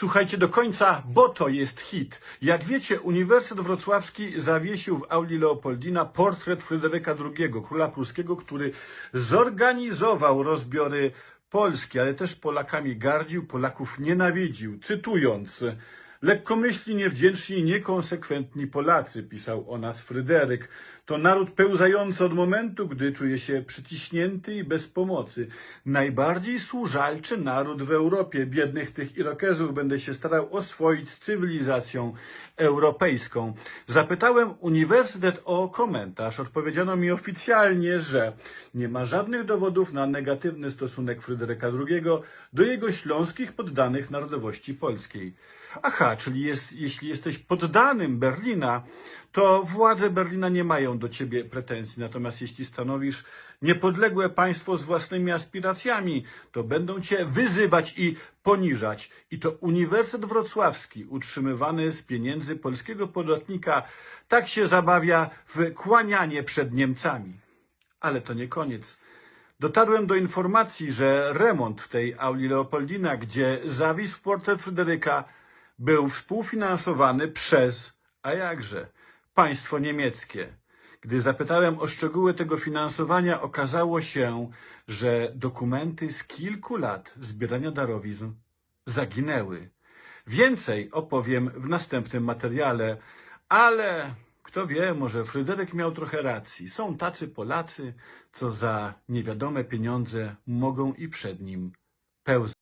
Słuchajcie do końca, bo to jest hit. Jak wiecie, Uniwersytet Wrocławski zawiesił w auli Leopoldina portret Fryderyka II, króla pruskiego, który zorganizował rozbiory Polski, ale też Polakami gardził, Polaków nienawidził. Cytując, lekkomyślni, niewdzięczni i niekonsekwentni Polacy, pisał o nas Fryderyk. To naród pełzający od momentu, gdy czuje się przyciśnięty i bez pomocy. Najbardziej służalczy naród w Europie. Biednych tych Irokezów będę się starał oswoić z cywilizacją europejską. Zapytałem uniwersytet o komentarz. Odpowiedziano mi oficjalnie, że nie ma żadnych dowodów na negatywny stosunek Fryderyka II do jego śląskich poddanych narodowości polskiej. Aha, czyli jest, jeśli jesteś poddanym Berlina, to władze Berlina nie mają do ciebie pretensji. Natomiast jeśli stanowisz niepodległe państwo z własnymi aspiracjami, to będą cię wyzywać i poniżać. I to Uniwersytet Wrocławski, utrzymywany z pieniędzy polskiego podatnika, tak się zabawia w kłanianie przed Niemcami. Ale to nie koniec. Dotarłem do informacji, że remont w tej auli Leopoldina, gdzie zawisł portret Fryderyka, był współfinansowany przez, a jakże, państwo niemieckie. Gdy zapytałem o szczegóły tego finansowania, okazało się, że dokumenty z kilku lat zbierania darowizn zaginęły. Więcej opowiem w następnym materiale, ale kto wie, może Fryderyk miał trochę racji. Są tacy Polacy, co za niewiadome pieniądze mogą i przed nim pełzać.